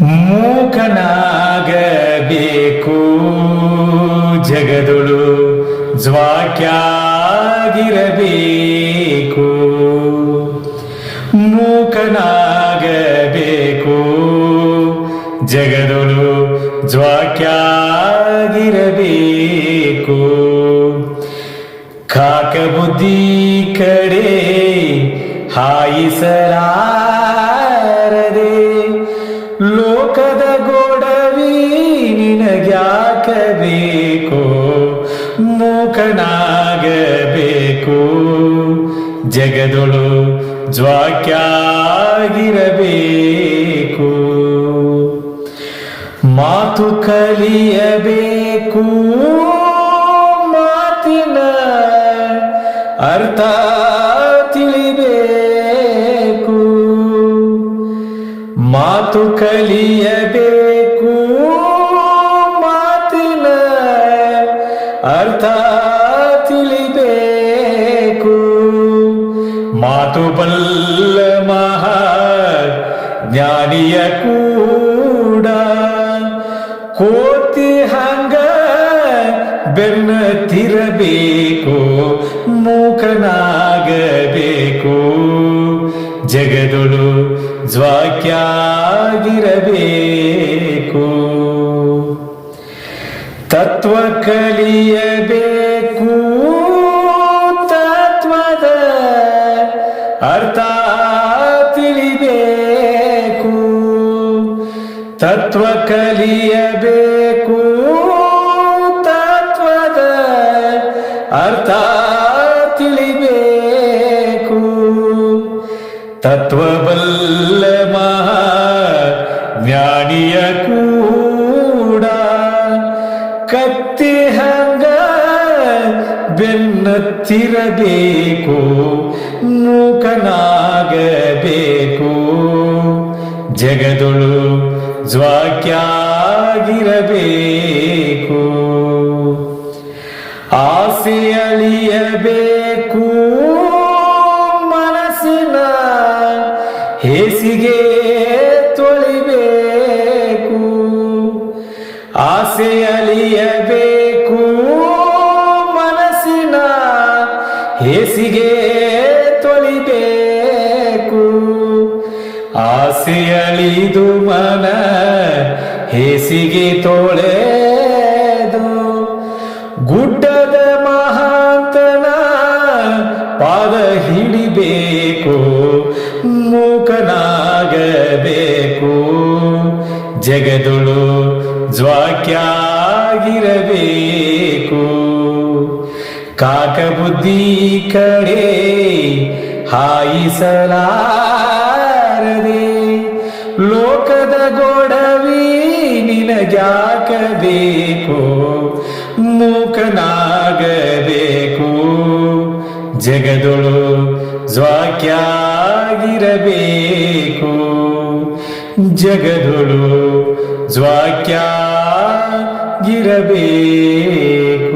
ಮೂಕನಾಗಬೇಕು. ಜಗದೊಳು ಜ್ವಾಕ್ಯಾಗಿರಬೇಕು. ಮೂಕನಾಗಬೇಕು. ಜಗದೊಳು ಜ್ವಾಕ್ಯಾಗಿರಬೇಕು. ಕಾಕ ಬುದ್ಧಿ ಕಡೆ ಹಾಯಿಸಲಾರದೆ. ಗೋಡವಿ ನಿನಗ್ಯಾಕಬೇಕು? ಮೂಕನಾಗಬೇಕು. ಜಗದೊಳು ಜ್ವಾಕ್ಯಾಗಿರಬೇಕು. ಮಾತು ಕಲಿಯಬೇಕು. ಮಾತಿನ ಅರ್ಥ ಮಾತು ಕಲಿಯಬೇಕು ಮಾತಿನ ಅರ್ಥ ತಿಳಿಬೇಕು ಮಾತು ಬಲ್ಲ ಮಹಾ ಜ್ಞಾನಿಯ ಕೂಡ ಕೋತಿ ಹಂಗ ಬೆನ್ನ ತಿರಬೇಕು ಮೂಕನಾಗಬೇಕು ಜಗದೊಳು ಜ್ವಾಕ್ಯಾಗಿರಬೇಕು. ತತ್ವ ಕಲಿಯಬೇಕು. ತತ್ವದ ಅರ್ಥ ತಿಳಿಬೇಕು. ತತ್ವ ಕಲಿಯಬೇಕು. ತತ್ವದ ಅರ್ಥ ತತ್ವಬಲ್ಲ ಮಹಾ ಜ್ಞಾನಿಯ ಕೂಡ. ಕತ್ತಿ ಹಂಗ ಬೆನ್ನತ್ತಿರಬೇಕು ನೂಕನಾಗಬೇಕು. ಜಗದೊಳು ಜ್ವಾಕ್ಯಾಗಿರಬೇಕು. ಆಸೆ ಹೇಸಿಗೆ ತೊಳಿಬೇಕು. ಆಸೆ ಅಳಿದು ಮನ ಹೇಸಿಗೆ ತೊಳೆದು. ಗುಡ್ಡದ ಮಹಾಂತನ ಪಾದ ಹಿಡಿಬೇಕು. ಮೂಕನಾಗಬೇಕು. ಜಗದೊಳು ಜ್ವಾಕ್ಯಾಗಿರಬೇಕು. ಕಾಕ ಬುದ್ಧಿ ಕಡೆ ಹಾಯಿಸಲಾರದೆ. ಲೋಕದ ಗೋಡವಿ ನಿನಗ್ಯಾಕಬೇಕು ಮೂಕನಾಗಬೇಕು. ಜಗದೊಳು ಜ್ವಾಕ್ಯಾಗಿರಬೇಕು ಜಗದೊಳು ಜ್ವಾಕ್ಯಾಗಿರಬೇಕು.